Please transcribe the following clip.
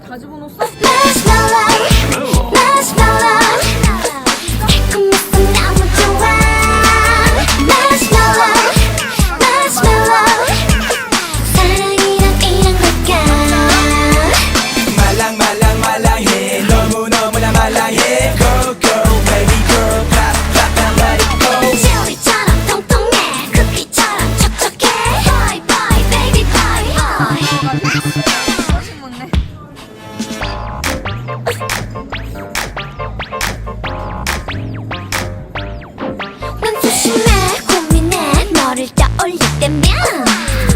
다 집어넣었어? 맘